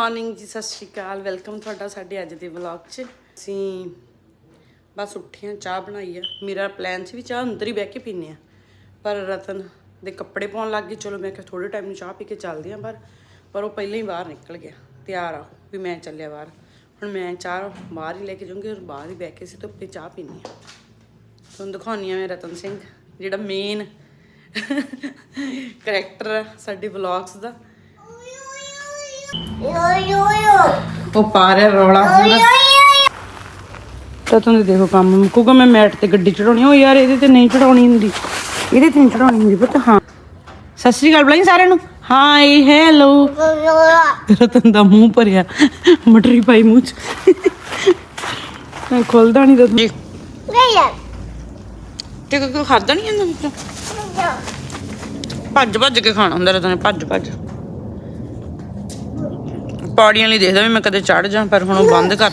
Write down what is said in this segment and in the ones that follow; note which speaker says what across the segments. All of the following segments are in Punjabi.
Speaker 1: ਮਾਰਨਿੰਗ ਜੀ, ਸਤਿ ਸ਼੍ਰੀ ਅਕਾਲ। ਵੈਲਕਮ ਤੁਹਾਡਾ ਸਾਡੇ ਅੱਜ ਦੇ ਵਲੌਗ 'ਚ। ਅਸੀਂ ਬਸ ਉੱਠੇ ਉੱਠੀਆਂ ਚਾਹ ਬਣਾਈ ਆ। ਮੇਰਾ ਪਲਾਨ ਸੀ ਵੀ ਚਾਹ ਅੰਦਰ ਹੀ ਬਹਿ ਕੇ ਪੀਨੇ ਆ ਪਰ ਰਤਨ ਦੇ ਕੱਪੜੇ ਪਾਉਣ ਲੱਗ ਗਏ ਚਲੋ, ਮੈਂ ਕਿਹਾ ਥੋੜੇ ਟਾਈਮ ਨੂੰ ਚਾਹ ਪੀ ਕੇ ਚੱਲਦੇ ਆ ਪਰ ਪਰ ਉਹ ਪਹਿਲਾਂ ਹੀ ਬਾਹਰ ਨਿਕਲ ਗਿਆ। ਤਿਆਰ ਆ ਵੀ ਮੈਂ ਚੱਲਿਆ ਬਾਹਰ। ਹੁਣ ਮੈਂ ਚਾਹ ਬਾਹਰ ਹੀ ਲੈ ਕੇ ਜਾਊਂਗੀ ਔਰ ਬਾਹਰ ਹੀ ਬਹਿ ਕੇ ਅਸੀਂ ਧੁੱਪੇ ਚਾਹ ਪੀਣੀ ਆ ਤੁਹਾਨੂੰ ਦਿਖਾਉਣੀ ਆ ਮੈਂ ਰਤਨ ਸਿੰਘ, ਜਿਹੜਾ ਮੇਨ ਕਰੈਕਟਰ ਆ ਸਾਡੇ ਵਲੌਗਸ ਦਾ। ਉਹ ਪਾ ਰਿਹਾ ਰੌਲਾ ਹੁੰਦਾ ਤਾਂ ਤੁਹਾਨੂੰ ਦੇਖੋ ਕੰਮ ਮੁੱਕੂਗਾ, ਮੈਂ ਮੈਟ ਤੇ ਗੱਡੀ ਚੜਾਉਣੀ ਉਹ ਯਾਰ ਇਹਦੇ ਤੇ ਨਹੀਂ ਚੜਾਉਣੀ ਹੁੰਦੀ। ਇਹਦੇ ਤੇ ਨਹੀਂ ਚੜਾਉਣੀ ਹੁੰਦੀ ਪੁੱਤ, ਹਾਂ। ਸਤਿ ਸ੍ਰੀ ਅਕਾਲ ਬੁਲਾਈ ਸਾਰਿਆਂ ਨੂੰ। Hi hello. ਰਤਨ ਦਾ ਮੂੰਹ ਭਰਿਆ, ਮਟਰੀ ਪਾਈ ਮੂੰਹ ਚ। ਮੈਂ ਖੋਲਦਾ ਨਹੀਂ ਤਾਂ ਤੇ। ਕੋਈ ਖਾਦਾ ਨਹੀਂ ਜਾਂਦਾ ਵਿੱਚ ਭੱਜ ਭੱਜ ਕੇ ਖਾਣਾ ਹੁੰਦਾ ਰਤਨ ਭੱਜ ਭੱਜ ਪੌੜੀਆਂ ਲਈ ਦੇਖਦਾ ਵੀ ਮੈਂ ਕਦੇ ਚੜ ਜਾ, ਪਰ ਹੁਣ ਉਹ ਬੰਦ ਕਰ।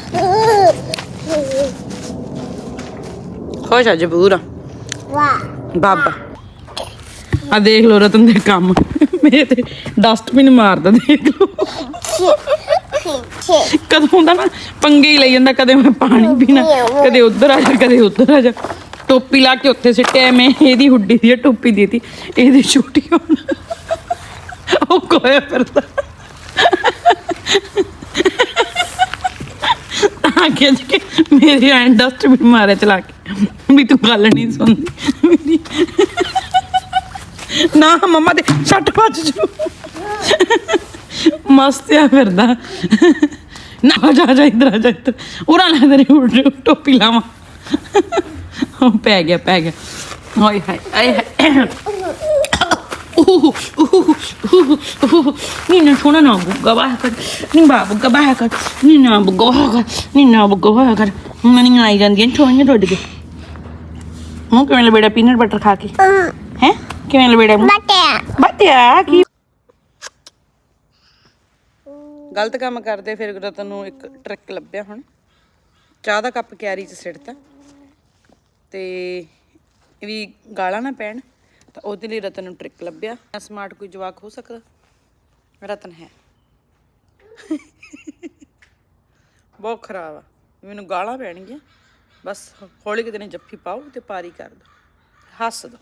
Speaker 1: ਖੁਸ਼ ਅੱਜ ਪੂਰਾ ਬਾਬਾ। ਆ ਦੇਖ ਲੋ ਰਤਨ ਦੇ ਕੰਮ। ਮੇਰੇ ਤੇ ਡਸਟਬਿਨ ਮਾਰਦਾ, ਦੇਖ ਲੋ ਕਦੋਂ ਹੁੰਦਾ ਨਾ, ਪੰਗੇ ਹੀ ਲਈ ਜਾਂਦਾ, ਕਦੇ ਮੈਂ ਪਾਣੀ ਪੀਣਾ, ਕਦੇ ਉੱਧਰ ਆ ਜਾ, ਕਦੇ ਉੱਧਰ ਆ ਜਾ। ਟੋਪੀ ਲਾ ਕੇ ਉੱਥੇ ਸਿੱਟਿਆ ਮੈਂ, ਇਹਦੀ ਹੁੱਡੀ ਦੀ ਟੋਪੀ ਦੇਤੀ ਇਹਦੀ ਛੋਟੀ ਹੁਣ। ਉਹ ਕੋਇਆ ਫਿਰਦਾ। ਆ ਕੇ ਕੇ ਮੇਰੇ ਐਂ ਡਸਟਬਿਨ ਮਾਰਿਆ ਚਲਾ ਕੇ ਵੀ ਤੂੰ ਗੱਲ ਨਹੀਂ ਸੁਣਦੀ। ਮੇਰੀ ਨਾ ਮੰਮਾ ਦੇ ਛੱਟ ਭੱਜ ਜੂ। ਮਸਤ ਫਿਰਦਾ। ਨਾ ਜਾ ਜਾ, ਇਧਰ, ਆ ਜਾ, ਇੱਧਰ। ਉਰਾ ਲੈ ਤੇਰੀ ਉੱਡ- ਟੋਪੀ ਲਾਵਾਂ। ਉਹ ਪੈ ਗਿਆ ਪੈ ਗਿਆ। ਹਾਏ ਹਾਏ ਆਏ ਹਾਏ। ਉਹ ਨੀ ਨਾ ਸੋਣਾ ਨਾ ਬੁੱਗਾ ਬਾਹ ਕਰ ਨੀ ਬਾ ਬੁੱਗਾ ਬਾਹ ਕਰ ਨੀ ਨਾ ਬੁੱਗਾ ਬਾਹ ਕਰ ਨੀ ਨਾ ਬੁੱਗਾ ਬਾਹ ਕਰ ਮਨੀ ਆਈ ਜਾਂਦੀਆਂ ਛੋਣੀਆਂ ਕੇ ਮੂੰਹ ਕਿਵੇਂ ਲਬੇੜਾ ਪੀਨਟ ਬਟਰ ਖਾ ਕੇ ਹੈ ਕਿਵੇਂ ਲਬੇੜਾ ਮੂੰਹ ਬਟਿਆ ਕੀ ਗਲਤ ਕੰਮ ਕਰਦੇ ਫਿਰ ਰਤਨ ਨੂੰ ਇੱਕ ਟ੍ਰਿਕ ਲੱਭਿਆ ਹੁਣ। ਚਾਹ ਦਾ ਕੱਪ ਕੈਰੀ 'ਚ ਸਿੱਟਤਾ। ਤੇ ਵੀ ਗਾਲਾਂ ਨਾ ਪੈਣ। ਤਾਂ ਉਹਦੇ ਲਈ ਰਤਨ ਨੂੰ ਟ੍ਰਿਕ ਲੱਭਿਆ। ਸਮਾਰਟ ਕੋਈ ਜਵਾਕ ਹੋ ਸਕਦਾ। ਰਤਨ ਹੈ। ਬਹੁਤ ਖਰਾਬ ਆ। ਮੈਨੂੰ ਗਾਲਾਂ ਪੈਣਗੀਆਂ। ਬਸ ਹੌਲੀ ਕਿਤੇ ਨੇ ਜੱਫੀ ਪਾਓ ਤੇ ਪਾਰੀ ਕਰ ਦੋ। ਹੱਸ ਦੋ।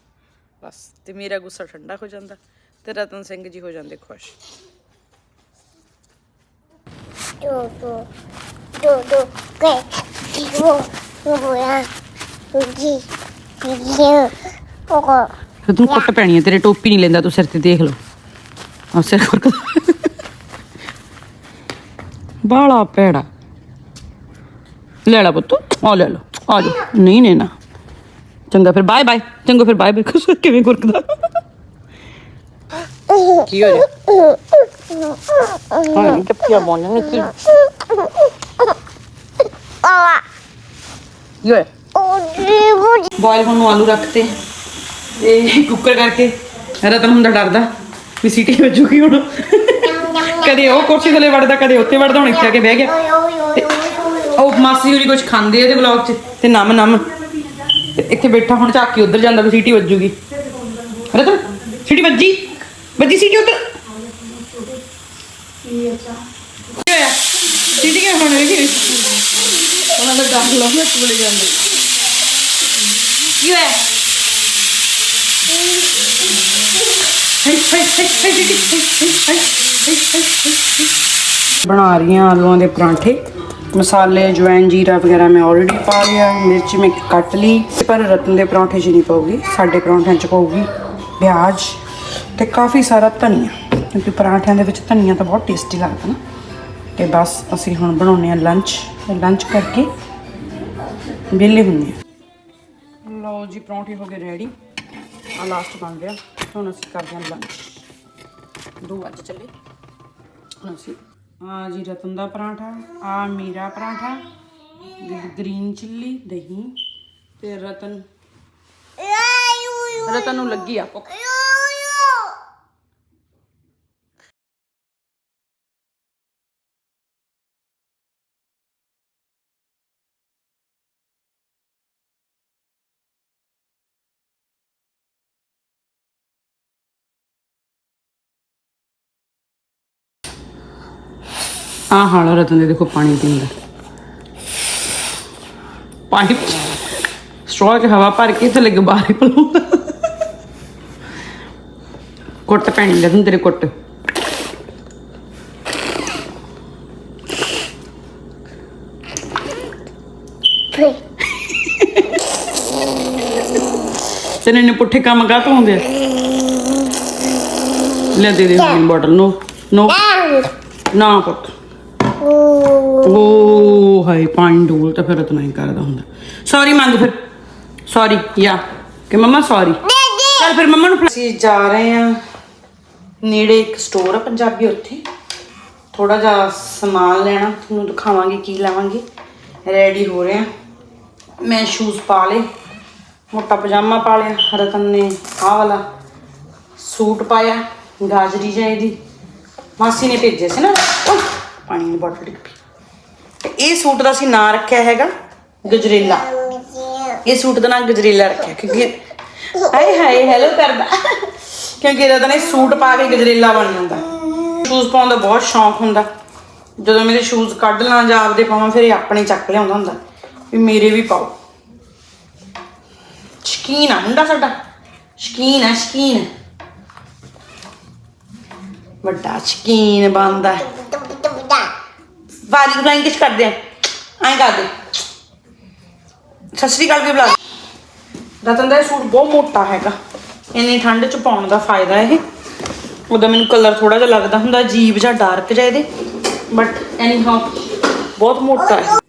Speaker 1: ਬਸ। ਤੇ ਮੇਰਾ ਗੁੱਸਾ ਠੰਡਾ ਹੋ ਜਾਂਦਾ ਤੇ ਰਤਨ ਸਿੰਘ ਜੀ ਹੋ ਜਾਂਦੇ ਖੁਸ਼। ਫਿਰ ਤੂੰ ਕੁੱਟ ਪੈਣੀ ਹੈ ਤੇਰੇ ਟੋਪੀ ਨਹੀਂ ਲੈਂਦਾ ਤੂੰ ਸਿਰ ਤੇ ਦੇਖ ਲਓ। ਆ ਸਿਰ ਖੁਰਕ ਬਾਲਾ ਪੈੜਾ ਲੈ ਲਾ ਪੁੱਤ ਆ ਲੈ ਲਓ ਆ ਜਾ ਨਹੀਂ ਨੇ ਨਾ। ਚੰਗਾ ਫਿਰ ਬਾਏ ਬਾਏ ਚੰਗਾ ਫਿਰ ਬਾਏ ਬਾਏ ਕੁਛ ਕਿਵੇਂ ਖੁਰਕਦਾ ਕੀ ਹੋ ਰਿਹਾ? ਹਾਂ ਨਹੀਂ ਚੱਪੀਆਂ ਬੋਲਣ ਨਹੀਂ ਕੀ ਕੀ ਹੋਇਆ? ਬੋਇਲ ਹੁਣ ਨੂੰ ਆਲੂ ਰੱਖਤੇ ਤੇ ਕੁੱਕਰ ਕਰਕੇ ਰਤਨ ਹੁੰਦਾ ਡਰਦਾ ਵੀ ਸੀਟੀ ਵੱਜੂਗੀ ਹੁਣ। ਕਦੇ ਉਹ ਕੁਰਸੀ ਥੱਲੇ ਵੜਦਾ ਕਦੇ ਉੱਤੇ ਵੜਦਾ ਹੁਣ ਇੱਥੇ ਆ ਕੇ ਬਹਿ ਗਿਆ। ਤੇ ਉਹ ਮਾਸੀ ਹੋਰੀ ਕੁਝ ਖਾਂਦੇ ਆ ਇਹਦੇ ਵਲੌਗ 'ਚ ਤੇ ਨਮ ਨਮ। ਤੇ ਇੱਥੇ ਬੈਠਾ ਹੁਣ ਝਾਕ ਉੱਧਰ ਜਾਂਦਾ ਵੀ ਸੀਟੀ ਵੱਜੂਗੀ। ਰਤਨ ਸੀਟੀ ਵੱਜੀ? ਵੱਜੀ ਸੀਟੀ ਉੱਧਰ? ਕੀ ਹੋਇਆ ਸੀਟੀ ਕਿਵੇਂ ਹੁਣ ਵੇਖੀ ਉਹਨਾਂ ਦਾ ਡਰ ਲੱਭਿਆ ਚਲੇ ਜਾਂਦੇ। ਕੀ ਹੋਇਆ? ਬਣਾ ਰਹੀ ਹਾਂ ਆਲੂਆਂ ਦੇ ਪਰਾਂਠੇ। ਮਸਾਲੇ ਜਵੈਨ ਜੀਰਾ ਵਗੈਰਾ ਮੈਂ ਆਲਰੇਡੀ ਪਾ ਲਿਆ, ਮਿਰਚ ਮੈਂ ਕੱਟ ਲਈ। ਪਰ ਰਤਨ ਦੇ ਪਰਾਂਠੇ 'ਚ ਨਹੀਂ ਪਾਉਗੀ ਸਾਡੇ ਪਰਾਂਠਿਆਂ 'ਚ ਪਾਉਗੀ ਪਿਆਜ਼ ਤੇ ਕਾਫੀ ਸਾਰਾ ਧਨੀਆ। ਕਿਉਂਕਿ ਪਰਾਂਠਿਆਂ ਦੇ ਵਿੱਚ ਧਨੀਆ ਤਾਂ ਬਹੁਤ ਟੇਸਟੀ ਲੱਗਦਾ ਨਾ। ਤੇ ਬਸ ਅਸੀਂ ਹੁਣ ਬਣਾਉਨੇ ਆ ਲੰਚ ਲੰਚ ਕਰਕੇ ਵਿਹਲੇ ਹੁੰਨੇ ਆ ਲਓ ਜੀ, ਪਰੌਂਠੇ ਹੋ ਗਏ ਰੈਡੀ ਆ ਲਾਸਟ ਬਣ ਰਿਹਾ ਹੁਣ ਅਸੀਂ ਕਰਦੇ ਹਾਂ ਲੰਚ ਦੋ ਵੱਜ ਚੱਲੇ। ਹੁਣ ਅਸੀਂ ਆ ਜੀ ਰਤਨ ਦਾ ਪਰਾਂਠਾ ਆ ਮੇਰਾ ਪਰਾਂਠਾ ਗ੍ਰੀਨ ਚਿੱਲੀ ਦਹੀਂ ਤੇ ਰਤਨ। ਰਤਨ ਨੂੰ ਲੱਗੀ ਆ ਭੁੱਖ। ਆ ਹਾਲਾ ਰਤਨ ਦੇ ਦੇਖੋ ਪਾਣੀ ਪੀਂਦਾ ਪਾਣੀ ਸਟ੍ਰੋ 'ਚ ਹਵਾ ਭਰ ਕੇ ਥੱਲੇ ਲੱਗ ਬਾਹਰ ਹੀ ਪਲਾਉਂਦਾ। ਕੁੱਟ ਪੈਣੀ ਰਤਨ ਤੇਰੇ ਕੁੱਟ। ਤੈਨੂੰ ਨੇ ਪੁੱਠੇ ਕੰਮ ਕਾਹ ਤੋਂ ਹੁੰਦੇ ਲੈ ਦੇ ਦੇ ਬੋਟਲ ਨੋ ਨੋ ਨਾ ਪੁੱਤ ਓ ਹਾਏ ਪਾਣੀ ਡੋਲ ਤਾਂ ਫਿਰ ਇਤਨਾ ਹੀ ਕਰਦਾ ਹੁੰਦਾ। ਸੌਰੀ ਮੰਗ ਫਿਰ। ਸੌਰੀ ਯਾ। ਕਿ ਮਮਾ ਸੌਰੀ ਚੱਲ ਫਿਰ ਮਮਾ ਨੂੰ ਅਸੀਂ ਜਾ ਰਹੇ ਆ ਨੇੜੇ ਇੱਕ ਸਟੋਰ ਆ ਪੰਜਾਬੀ ਉੱਥੇ। ਥੋੜਾ ਜਿਹਾ ਸਮਾਨ ਲੈਣਾ ਤੁਹਾਨੂੰ ਦਿਖਾਵਾਂਗੇ ਕੀ ਲਾਵਾਂਗੇ। ਰੈਡੀ ਹੋ ਰਹੇ ਆ ਮੈਂ ਸ਼ੂਜ਼ ਪਾ ਲਏ ਮੋਟਾ ਪਜਾਮਾ ਪਾ ਲਿਆ ਰਤਨ ਨੇ ਆਹ ਵਾਲਾ ਸੂਟ ਪਾਇਆ ਗਾਜਰੀ ਜਾਈ ਦੀ ਮਾਸੀ ਨੇ ਭੇਜੇ ਸੀ ਨਾ ਪਾਣੀ ਦੀ ਬੋਤਲ ਡਿੱਗ ਪਈ। ਇਹ ਸੂਟ ਦਾ ਅਸੀਂ ਨਾਂ ਰੱਖਿਆ ਹੈਗਾ ਗਜਰੇਲਾ। ਇਹ ਸੂਟ ਦਾ ਨਾਂ ਗਜਰੇਲਾ ਰੱਖਿਆ, ਕਿਉਂਕਿ ਹਾਏ ਹਾਏ ਹੈਲੋ ਕਰਦਾ। ਕਿਉਂਕਿ ਰਤਨ ਇਹ ਸੂਟ ਪਾ ਕੇ ਗਜਰੇਲਾ ਬਣ ਜਾਂਦਾ। ਸ਼ੂਜ਼ ਪਾਉਣ ਦਾ ਬਹੁਤ ਸ਼ੌਂਕ ਹੁੰਦਾ। ਜਦੋਂ ਮੇਰੇ ਸ਼ੂਜ਼ ਕੱਢ ਲਾਂ ਜਾਂ ਆਪਦੇ ਪਾਵਾਂ, ਫਿਰ ਇਹ ਆਪਣੇ ਚੱਕ ਲਿਆਉਂਦਾ ਹੁੰਦਾ। ਵੀ ਮੇਰੇ ਵੀ ਪਾਓ। ਸ਼ਕੀਨ ਆ ਮੁੰਡਾ ਸਾਡਾ। ਸ਼ਕੀਨ ਆ, ਸ਼ਕੀਨ। ਵੱਡਾ ਸ਼ਕੀਨ ਬੰਦਾ ਵਾਰੀ ਫਲਾਈਂਗ ਕਿਸ ਕਰਦੇ ਆ। ਐਂ ਕਰਦੇ ਸਤਿ ਸ਼੍ਰੀ ਅਕਾਲ ਵੀ ਬੁਲਾ ਰਤਨ ਦਾ ਇਹ ਸੂਟ ਬਹੁਤ ਮੋਟਾ ਹੈਗਾ। ਇੰਨੀ ਠੰਡ ਚ ਪਾਉਣ ਦਾ ਫਾਇਦਾ ਇਹ। ਉਹਦਾ ਮੈਨੂੰ ਕਲਰ ਥੋੜਾ ਜਿਹਾ ਲੱਗਦਾ ਹੁੰਦਾ ਅਜੀਬ ਜਿਹਾ ਡਾਰਕ ਜਿਹਾ ਇਹਦੇ। ਬਟ ਐਨੀ ਹਾਉ ਬਹੁਤ ਮੋਟਾ ਹੈ।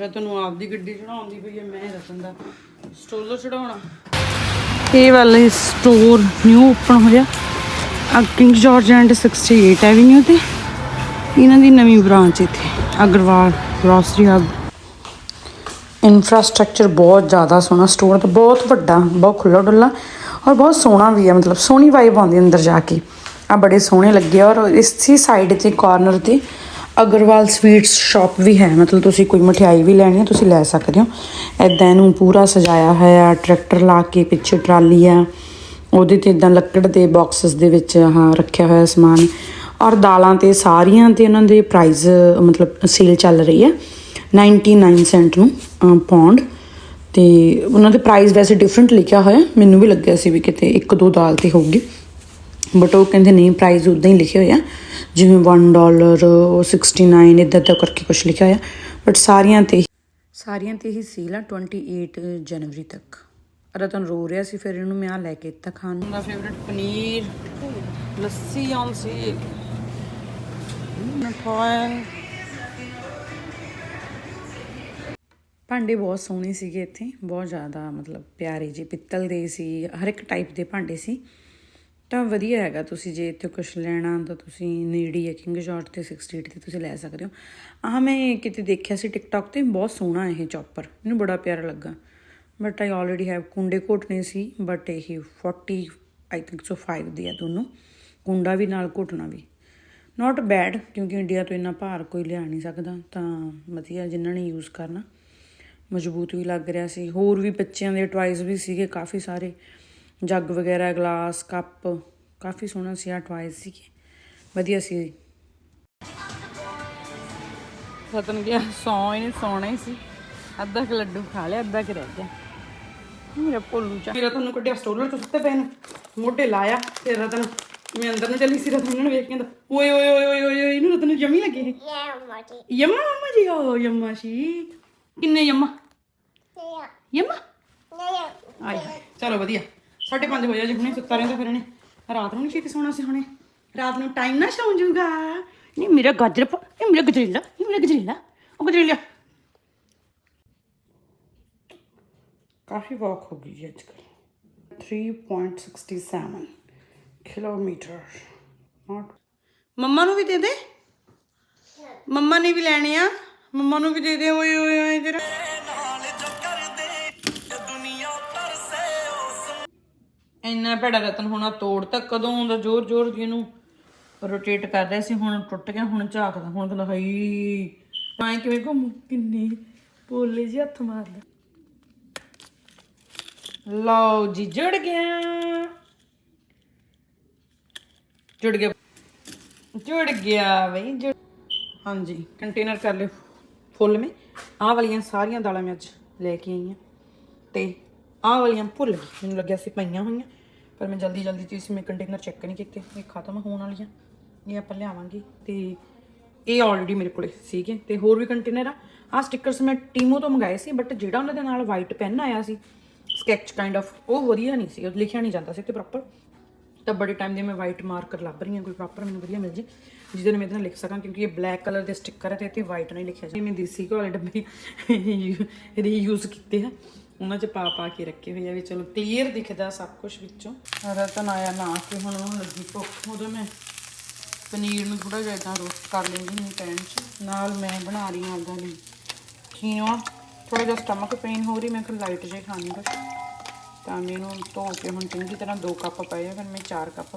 Speaker 1: ਰਤਨ ਨੂੰ ਆਪਦੀ ਗੱਡੀ ਚੜਾਉਂਦੀ ਪਈ ਹੈ ਮੈਂ ਰਤਨ ਦਾ ਸਟੋਲਰ ਚੜਾਉਣਾ ਇਹ ਵਾਲਾ ਸਟੋਰ ਨਿਊ ਓਪਨ ਹੋਇਆ ਕਿੰਗ ਜਾਰਜ ਐਂਡ 68 ਐਵਨਿਊ ਤੇ ਇਹਨਾਂ ਦੀ ਨਵੀਂ ਬ੍ਰਾਂਚ ਇੱਥੇ, ਅਗਰਵਾਲ, ਗਰੋਸਰੀ ਹਬ। ਇਨਫਰਾਸਟ੍ਰਕਚਰ ਬਹੁਤ ਜ਼ਿਆਦਾ ਸੋਹਣਾ ਸਟੋਰ ਤਾਂ ਬਹੁਤ ਵੱਡਾ, ਬਹੁਤ ਖੁੱਲਾ ਡੁੱਲਾ ਔਰ ਬਹੁਤ ਸੋਹਣਾ ਵੀ ਹੈ, ਮਤਲਬ ਸੋਹਣੀ ਵਾਈਬ ਆਉਂਦੀ ਅੰਦਰ ਜਾ ਕੇ। ਆ ਬੜੇ ਸੋਹਣੇ ਲੱਗੇ ਔਰ ਇਸੀ ਸਾਈਡ ਤੇ ਕਾਰਨਰ ਤੇ ਅਗਰਵਾਲ ਸਵੀਟਸ ਸ਼ਾਪ ਵੀ ਹੈ। ਮਤਲਬ ਤੁਸੀਂ ਕੋਈ ਮਠਿਆਈ ਵੀ ਲੈਣੀ ਹੈ, ਤੁਸੀਂ ਲੈ ਸਕਦੇ ਹੋ। ਐਦਾਂ ਇਹਨੂੰ ਪੂਰਾ ਸਜਾਇਆ ਹੋਇਆ ਟਰੈਕਟਰ ਲਾ ਕੇ ਪਿੱਛੇ ਟਰਾਲੀ ਆ। ਉਹਦੇ ਤੇ ਇਦਾਂ ਲੱਕੜ ਦੇ ਬਾਕਸਸ ਦੇ ਵਿੱਚ ਹਾਂ ਰੱਖਿਆ ਹੋਇਆ ਸਮਾਨ। ਔਰ ਦਾਲਾਂ ਤੇ ਸਾਰੀਆਂ ਤੇ ਉਹਨਾਂ ਦੇ ਪ੍ਰਾਈਸ ਮਤਲਬ ਸੇਲ ਚੱਲ ਰਹੀ ਹੈ 99 ਸੈਂਟ ਨੂੰ ਪੌਂਡ ਤੇ ਉਹਨਾਂ ਦੇ ਪ੍ਰਾਈਸ ਵੈਸੇ ਡਿਫਰੈਂਟ ਲਿਖਿਆ ਹੋਇਆ, ਮੈਨੂੰ ਵੀ ਲੱਗਿਆ ਸੀ ਵੀ ਕਿਤੇ ਇੱਕ ਦੋ ਦਾਲ ਤੇ ਹੋਊਗੀ। ਬਟ ਉਹ ਕਹਿੰਦੇ ਨਹੀਂ ਪ੍ਰਾਈਸ ਉਦਾਂ ਹੀ ਲਿਖੇ ਹੋਏ ਆ ਜਿਵੇਂ 1 ਡਾਲਰ 69 ਇਦਾਂ ਦਾ ਕਰਕੇ ਕੁਝ ਲਿਖਿਆ ਹੋਇਆ। ਬਟ ਸਾਰੀਆਂ ਤੇ ਸਾਰੀਆਂ ਤੇ ਹੀ ਸੇਲ ਆ 28 ਜਨਵਰੀ ਤੱਕ। ਰਤਨ ਰੋ ਰਿਹਾ ਸੀ ਫਿਰ ਇਹਨੂੰ ਮੈਂ ਆ ਲੈ ਕੇ ਇੱਥੇ ਖਾਣ ਦਾ ਫੇਵਰਿਟ ਪਨੀਰ। ਲੱਸੀ ਔਨ ਸੀ। ਨਠਾਇਨ ਭਾਂਡੇ ਬਹੁਤ ਸੋਹਣੇ ਸੀਗੇ ਇੱਥੇ ਬਹੁਤ ਜ਼ਿਆਦਾ ਮਤਲਬ ਪਿਆਰੇ ਜਿਹੇ ਪਿੱਤਲ ਦੇ ਸੀ ਹਰ ਇੱਕ ਟਾਈਪ ਦੇ ਭਾਂਡੇ ਸੀ। ਤਾਂ ਵਧੀਆ ਹੈਗਾ ਤੁਸੀਂ ਜੇ ਇੱਥੇ ਕੁਝ ਲੈਣਾ ਤਾਂ ਤੁਸੀਂ ਨੇੜੀ ਹੈ ਕਿੰਗ ਜਾਰਜ ਤੇ 68 ਤੇ ਤੁਸੀਂ ਲੈ ਸਕਦੇ ਹੋ। ਆਹ ਮੈਂ ਕਿਤੇ ਦੇਖਿਆ ਸੀ ਟਿਕਟੌਕ ਤੇ ਬਹੁਤ ਸੋਹਣਾ ਇਹ ਚੌਪਰ ਮੈਨੂੰ ਬੜਾ ਪਿਆਰਾ ਲੱਗਾ। ਬਟ ਆਈ ਆਲਰੇਡੀ ਹੈਵ ਕੁੰਡੇ ਘੋਟਨੇ ਸੀ ਬਟ ਇਹ 40 ਆਈ ਥਿੰਕ ਸੋ 5 ਦੀ ਆ ਦੋਨੋਂ ਕੁੰਡਾ ਵੀ ਨਾਲ ਘੋਟਣਾ ਵੀ ਨਾਟ ਬੈਡ ਕਿਉਂਕਿ ਇੰਡੀਆ ਤੋਂ ਇੰਨਾ ਭਾਰ ਕੋਈ ਲਿਆ ਨਹੀਂ ਸਕਦਾ ਤਾਂ ਵਧੀਆ ਜਿਨ੍ਹਾਂ ਨੇ ਯੂਜ਼ ਕਰਨਾ ਮਜ਼ਬੂਤ ਵੀ ਲੱਗ ਰਿਹਾ ਸੀ ਹੋਰ ਵੀ ਬੱਚਿਆਂ ਦੇ ਟਵਾਈਜ਼ ਵੀ ਸੀਗੇ ਕਾਫੀ ਸਾਰੇ ਜੱਗ ਵਗੈਰਾ ਗਲਾਸ ਕੱਪ ਕਾਫੀ ਸੋਹਣਾ ਸੀ ਆ ਟਵਾਈਜ਼ ਸੀਗੇ ਵਧੀਆ ਸੀ ਰਤਨ ਗਿਆ ਸੌਂ ਇਹਨੇ ਸੌਣਾ ਹੀ ਸੀ ਅੱਧਾ ਕਿ ਲੱਡੂ ਖਾ ਲਿਆ ਅੱਧਾ ਕਿ ਰਹਿ ਗਿਆ ਮੇਰਾ ਭੋਲੂ ਚਾ ਮੇਰਾ ਤੁਹਾਨੂੰ ਕੱਢਿਆ ਸਟੋਲਰ ਤੋਂ ਸੁੱਤੇ ਪਏ ਨੂੰ। ਮੋਢੇ ਲਾਇਆ ਤੇ ਰਤਨ ਮੈਂ ਅੰਦਰ ਨੂੰ ਚੱਲੀ ਸੀ ਰਤਨ ਨੂੰ ਵੇਖ ਕੇ ਕਹਿੰਦਾ ਓਏ ਓਏ ਓਏ ਓਏ ਓਏ ਇਹਨੂੰ ਰਤਨ ਨੂੰ ਜਮੀ ਲੱਗੇ ਇਹ
Speaker 2: Yeah, Marty.
Speaker 1: ਯਮਾ ਮਮਾ ਜੀ ਹੋ ਯਮਾ ਸੀ ਕਿੰਨੇ ਯਮਾ. ਯਮਾ? ਹਾਏ, ਚਲੋ ਵਧੀਆ। 5:30 ਹੋ ਜਾ ਜੀ ਹੁਣੇ ਸੁੱਤਾ ਰਹਿੰਦਾ ਫਿਰ ਇਹਨੇ। ਰਾਤ ਨੂੰ ਨਹੀਂ ਛੇਤੀ ਸੌਣਾ ਸੀ ਹੁਣੇ। ਰਾਤ ਨੂੰ ਟਾਈਮ ਨਾ ਸੌਂ ਜਾਊਗਾ। ਨਹੀਂ ਮੇਰਾ ਗਾਜਰ ਪ- ਇਹ ਮੇਰਾ ਗਜਰੇਲਾ ਇਹ ਮੇਰਾ ਗਜਰੇਲਾ। ਉਹ ਗਜਰੇਲਾ। ਕਾਫੀ ਵਾਕ ਹੋ ਗਈ ਅੱਜ ਕੱਲ 3.67 ਕਿਲੋਮੀਟਰ ਨਾਟ ਮੰਮਾ ਨੂੰ ਵੀ ਦੇ ਦੇ ਮੰਮਾ ਨੇ ਵੀ ਲੈਣੇ ਆ ਮੰਮਾ ਨੂੰ ਵੀ ਦੇ ਦੇ ਓਏ ਓਏ ਓਏ ਤੇਰਾ ਇੰਨਾ ਭੈੜਾ ਰਤਨ ਹੋਣਾ ਤੋੜ ਤਾਂ ਕਦੋਂ ਹੁੰਦਾ ਜ਼ੋਰ ਜ਼ੋਰ ਦੀ ਇਹਨੂੰ ਰੋਟੇਟ ਕਰ ਰਿਹਾ ਸੀ ਹੁਣ ਟੁੱਟ ਗਿਆ ਹੁਣ ਝਾਕਦਾ ਹੁਣ ਕਹਿੰਦਾ ਹਈ ਮੈਂ ਕਿਵੇਂ ਘੁੰਮ ਕਿੰਨੀ ਪੋਲੇ ਜੀ ਹੱਥ ਮਾਰਦਾ ਲਓ ਜੀ, ਜੁੜ ਗਿਆ। ਜੁੜ ਗਿਆ। ਜੁੜ ਗਿਆ ਬਈ, ਜੁੜ ਹਾਂਜੀ ਕੰਟੇਨਰ ਕਰ ਲਿਓ। ਫੁੱਲ ਮੇ, ਆਹ ਵਾਲੀਆਂ ਸਾਰੀਆਂ ਦਾਲਾਂ ਮੈਂ ਅੱਜ ਲੈ ਕੇ ਆਈ ਹਾਂ। ਤੇ ਆਹ ਵਾਲੀਆਂ ਭੁੱਲ ਗਈ, ਮੈਨੂੰ ਲੱਗਿਆ ਸੀ ਪਈਆਂ ਹੋਈਆਂ। ਪਰ ਮੈਂ ਜਲਦੀ ਜਲਦੀ ਚੀਜ਼ ਮੈਂ ਕੰਟੇਨਰ ਚੈੱਕ ਨਹੀਂ ਕੀਤੇ, ਇਹ ਖਤਮ ਹੋਣ ਵਾਲੀਆਂ। ਇਹ ਆਪਾਂ ਲਿਆਵਾਂਗੇ। ਤੇ ਇਹ ਆਲਰੇਡੀ ਮੇਰੇ ਕੋਲੇ ਸੀਗੇ, ਤੇ ਹੋਰ ਵੀ ਕੰਟੇਨਰ ਆ। ਆਹ ਸਟickers ਮੈਂ ਟੀਮੋ ਤੋਂ ਮੰਗਾਏ ਸੀ ਬਟ ਜਿਹੜਾ ਉਹਨਾਂ ਦੇ ਨਾਲ ਵਾਈਟ ਪੈਨ ਆਇਆ ਸੀ ਸਕੈਚ ਕਾਈਂਡ ਆਫ ਉਹ ਵਧੀਆ ਨਹੀਂ ਸੀ ਉਹ ਲਿਖਿਆ ਨਹੀਂ ਜਾਂਦਾ ਸੀ ਤੇ ਪ੍ਰੋਪਰ ਤਾਂ ਬੜੇ ਟਾਈਮ ਦੇ ਮੈਂ ਵਾਈਟ ਮਾਰਕਰ ਲੱਭ ਰਹੀ ਹਾਂ, ਕੋਈ ਪ੍ਰੋਪਰ ਮੈਨੂੰ ਵਧੀਆ ਮਿਲ ਜੇ, ਜਿਹਦੇ ਨਾਲ ਮੈਂ ਇਹਦੇ ਨਾਲ ਲਿਖ ਸਕਾਂ, ਕਿਉਂਕਿ ਇਹ ਬਲੈਕ ਕਲਰ ਦੇ ਸਟicker ਹੈ ਤੇ ਇੱਥੇ ਵਾਈਟ ਨਹੀਂ ਲਿਖਿਆ ਜਾਂਦਾ ਮੈਂ ਦੇਸੀ ਘਰ ਵਾਲੇ ਡੱਬੇ ਰੀਯੂਜ਼ ਕੀਤੇ ਆ। ਉਹਨਾਂ 'ਚ ਪਾ ਪਾ ਕੇ ਰੱਖੇ ਹੋਏ ਆ ਵੀ ਚਲੋ ਕਲੀਅਰ ਦਿਖਦਾ ਸਭ ਕੁਝ ਵਿੱਚੋਂ। ਰਤਨ ਆਇਆ ਨਾ ਕੇ ਹੁਣ ਉਹਨੂੰ ਲੱਗੀ ਭੁੱਖ, ਉਦੋਂ ਮੈਂ ਪਨੀਰ ਨੂੰ ਥੋੜਾ ਜਿਹਾ ਇਦਾਂ ਰੋਸਟ ਕਰ ਲੈਂਦੀ ਹਾਂ ਪੈਨ 'ਚ। ਨਾਲ ਮੈਂ ਬਣਾ ਰਹੀ ਹਾਂ ਆਪਦਾ ਲਈ ਕੀਨੋਆ ਥੋੜਾ ਜਿਹਾ ਸਟਮਕ ਪੇਨ ਹੋ ਰਹੀ, ਮੈਂ ਕਿ ਲਾਈਟ ਜਿਹਾ ਖਾਣੀ ਬਸ। ਤਾਂ ਮੈਂ ਇਹਨੂੰ ਧੋ ਕੇ ਹੁਣ ਚੰਗੀ ਤਰ੍ਹਾਂ 2 ਕੱਪ ਪਏ ਆ, ਫਿਰ ਮੈਂ 4 ਕੱਪ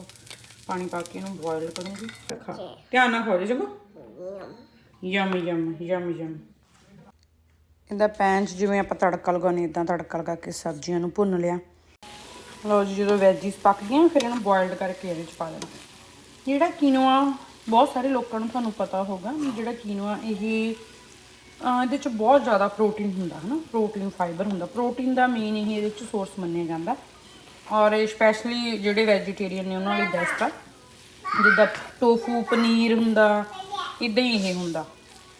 Speaker 1: ਪਾਣੀ ਪਾ ਕੇ ਇਹਨੂੰ ਬੋਇਲ ਕਰੂੰਗੀ। ਖਾ। ਧਿਆਨ ਨਾਲ ਖਾਓ ਜਗੋ ਯਮ ਯਮ ਯਮ ਯਮ। ਇਹਦਾ ਪੈਨ 'ਚ ਜਿਵੇਂ ਆਪਾਂ ਤੜਕਾ ਲਗਾਉਣੇ ਇਦਾਂ ਤੜਕਾ ਲਗਾ ਕੇ ਸਬਜ਼ੀਆਂ ਨੂੰ ਭੁੰਨ ਲਿਆ। ਲਓ ਜੀ, ਜਦੋਂ ਵੈਜੀਸ ਪੱਕ ਗਈਆਂ, ਫਿਰ ਇਹਨੂੰ ਬੋਇਲਡ ਕਰਕੇ ਇਹਦੇ ਵਿੱਚ ਪਾ ਦੇਣਾ ਜਿਹੜਾ ਕੀਨੋਆ, ਬਹੁਤ ਸਾਰੇ ਲੋਕਾਂ ਨੂੰ ਤੁਹਾਨੂੰ ਪਤਾ ਹੋਗਾ ਵੀ ਜਿਹੜਾ ਕੀਨੋਆ, ਇਹ ਇਹਦੇ ਚ ਬਹੁਤ ਜ਼ਿਆਦਾ ਪ੍ਰੋਟੀਨ ਹੁੰਦਾ ਹੈ ਨਾ ਪ੍ਰੋਟੀਨ ਫਾਈਬਰ ਹੁੰਦਾ। ਪ੍ਰੋਟੀਨ ਦਾ ਮੇਨ ਇਹ ਇਹਦੇ ਚ ਸੋਰਸ ਮੰਨਿਆ ਜਾਂਦਾ। ਔਰ ਇਹ ਸਪੈਸ਼ਲੀ ਜਿਹੜੇ ਵੈਜੀਟੇਰੀਅਨ ਨੇ ਉਹਨਾਂ ਲਈ ਬੈਸਟ ਆ। ਜਿੱਦਾਂ ਟੋਫੂ ਪਨੀਰ ਹੁੰਦਾ ਇਦਾਂ ਹੀ ਇਹ ਹੁੰਦਾ।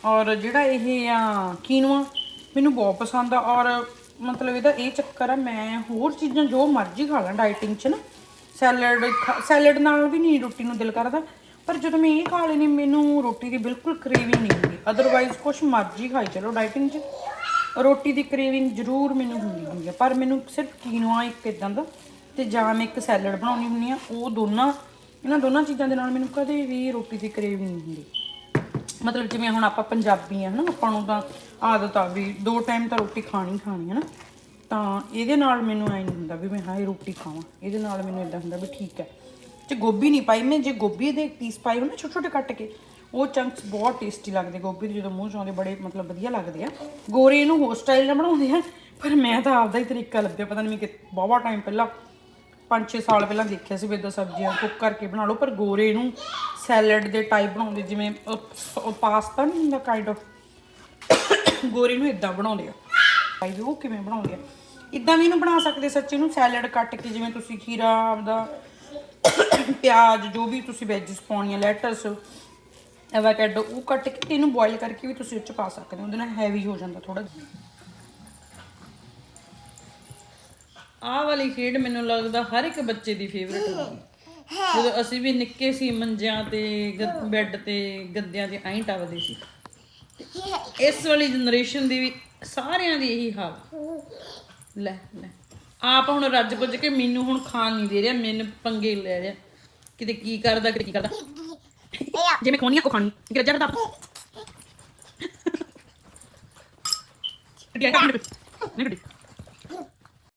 Speaker 1: ਔਰ ਜਿਹੜਾ ਇਹ ਆ ਕੀਨੋਆ ਮੈਨੂੰ ਬਹੁਤ ਪਸੰਦ ਆ। ਔਰ ਮਤਲਬ ਇਹਦਾ ਇਹ ਚੱਕਰ ਆ, ਮੈਂ ਹੋਰ ਚੀਜ਼ਾਂ ਜੋ ਮਰਜ਼ੀ ਖਾ ਲਾਂ ਡਾਈਟਿੰਗ 'ਚ ਨਾ। ਸੈਲਡ ਸੈਲਡ ਨਾਲ ਵੀ ਨਹੀਂ ਰੋਟੀ ਨੂੰ ਦਿਲ ਕਰਦਾ। ਪਰ ਜਦੋਂ ਮੈਂ ਇਹ ਖਾ ਲੈਣੀ, ਮੈਨੂੰ ਰੋਟੀ ਦੀ ਬਿਲਕੁਲ ਕ੍ਰੇਵਿੰਗ ਨਹੀਂ ਹੁੰਦੀ। ਅਦਰਵਾਈਜ਼ ਕੁਛ ਮਰਜ਼ੀ ਖਾਈ ਚਲੋ ਡਾਈਟਿੰਗ 'ਚ। ਰੋਟੀ ਦੀ ਕ੍ਰੇਵਿੰਗ ਜ਼ਰੂਰ ਮੈਨੂੰ ਹੁੰਦੀ ਹੁੰਦੀ ਹੈ ਪਰ ਮੈਨੂੰ ਸਿਰਫ ਕੀਨੋਆ, ਇੱਕ ਇਦਾਂ ਦਾ ਤੇ ਜਾਂ ਮੈਂ ਇੱਕ ਸੈਲਡ ਬਣਾਉਣੀ ਹੁੰਦੀ ਆ, ਉਹ ਦੋਨਾਂ, ਇਹਨਾਂ ਦੋਨਾਂ ਚੀਜ਼ਾਂ ਦੇ ਨਾਲ ਮੈਨੂੰ ਕਦੇ ਵੀ ਰੋਟੀ ਦੀ ਕ੍ਰੇਵਿੰਗ ਨਹੀਂ ਹੁੰਦੀ। ਮਤਲਬ ਜਿਵੇਂ ਹੁਣ ਆਪਾਂ ਪੰਜਾਬੀ ਆ, ਹਨਾ, ਆਪਾਂ ਨੂੰ ਤਾਂ ਆਦਤ ਆ ਵੀ ਦੋ ਟਾਈਮ ਤਾਂ ਰੋਟੀ ਖਾਣੀ ਖਾਣੀ ਹੈ ਨਾ, ਤਾਂ ਇਹਦੇ ਨਾਲ ਮੈਨੂੰ ਐ ਨਹੀਂ ਹੁੰਦਾ ਵੀ ਮੈਂ ਹਾਏ ਰੋਟੀ ਖਾਵਾਂ, ਇਹਦੇ ਨਾਲ ਮੈਨੂੰ ਇਦਾਂ ਹੁੰਦਾ ਵੀ ਠੀਕ ਹੈ। ਜੇ ਗੋਭੀ ਨਹੀਂ ਪਾਈ। ਮੈਂ ਜੇ ਗੋਭੀ ਦੇ ਪੀਸ ਪਾਏ ਹੋਣ ਨਾ ਛੋਟੇ ਛੋਟੇ ਕੱਟ ਕੇ, ਉਹ ਚੰਕਸ ਬਹੁਤ ਟੇਸਟੀ ਲੱਗਦੇ ਗੋਭੀ ਦੇ, ਜਦੋਂ ਮੂੰਹ 'ਚ ਆਉਂਦੇ ਬੜੇ ਮਤਲਬ ਵਧੀਆ ਲੱਗਦੇ ਆ। ਗੋਰੇ ਇਹਨੂੰ ਹੋਰ ਸਟਾਈਲ ਨਾਲ ਬਣਾਉਂਦੇ ਆ, ਪਰ ਮੈਂ ਤਾਂ ਆਪਦਾ ਹੀ ਤਰੀਕਾ ਲੱਭਿਆ, ਪਤਾ ਨਹੀਂ ਕਿ ਬਹੁਤ ਟਾਈਮ ਪਹਿਲਾਂ 5-6 ਸਾਲ ਪਹਿਲਾਂ ਦੇਖਿਆ ਸੀ ਵੀ ਇਦਾਂ ਸਬਜ਼ੀਆਂ ਕੁੱਕ ਕਰਕੇ ਬਣਾ ਲਓ, ਪਰ ਗੋਰੇ ਇਹਨੂੰ ਸੈਲਡ ਦੇ ਟਾਈਪ ਬਣਾਉਂਦੇ, ਜਿਵੇਂ ਪਾਸਤਾ ਨਹੀਂ ਹੁੰਦਾ ਕਾਈਂਡ ਆਫ ਗੋਰੇ ਨੂੰ ਇਦਾਂ ਬਣਾਉਂਦੇ ਆ। ਭਾਈ, ਉਹ ਕਿਵੇਂ ਬਣਾਉਂਦੇ ਆ? ਇਦਾਂ ਵੀ ਇਹਨੂੰ ਬਣਾ ਸਕਦੇ ਸੱਚੇ ਨੂੰ ਸੈਲਡ ਕੱਟ ਕੇ, ਜਿਵੇਂ ਤੁਸੀਂ ਖੀਰਾ ਆਪਦਾ ਪਿਆਜ਼, ਜੋ ਵੀ ਤੁਸੀਂ ਵੈਜਿਸ ਪਾਉਣੀਆਂ ਲੈਟਸ ਐਵਾਕੈਡੋ ਉਹ ਕੱਟ ਕੇ ਤੇ ਇਹਨੂੰ ਬੋਇਲ ਕਰਕੇ ਵੀ ਤੁਸੀਂ ਉਹ ਪਾ ਸਕਦੇ ਹੋ। ਉਹਦੇ ਨਾਲ ਹੈਵੀ ਹੋ ਜਾਂਦਾ ਥੋੜਾ ਆਹ ਵਾਲੀ ਖੇਡ ਮੈਨੂੰ ਲੱਗਦਾ ਹਰ ਇੱਕ ਬੱਚੇ ਦੀ ਫੇਵਰਟ ਹੁੰਦੀ ਜਦੋਂ ਅਸੀਂ ਵੀ ਨਿੱਕੇ ਸੀ, ਮੰਜਿਆਂ ਤੇ, ਗ- ਬੈੱਡ ਤੇ, ਗੱਦਿਆਂ ਤੇ ਐਂ ਟੱਪਦੇ ਸੀ। ਇਸ ਵਾਲੀ ਜਨਰੇਸ਼ਨ ਦੀ ਵੀ ਸਾਰਿਆਂ ਦੀ ਇਹੀ ਹਾਲ। ਲੈ ਲੈ। ਆਪ ਹੁਣ ਰੱਜ ਪੁੱਜ ਕੇ ਮੈਨੂੰ ਹੁਣ ਖਾਣ ਨਹੀਂ ਦੇ ਰਿਹਾ ਮੈਨੂੰ ਪੰਗੇ ਲੈ ਰਿਹਾ। ਕਿਤੇ ਕੀ ਕਰਦਾ ਕਿਤੇ ਕੀ ਕਰਦਾ। ਜੇ ਮੈਂ ਖੋਣੀ ਆ ਕੋ ਖਾਣੀ। ਕਿ ਰੱਜਾ ਦਾ ਨਹੀਂ ਗੱਡੀ।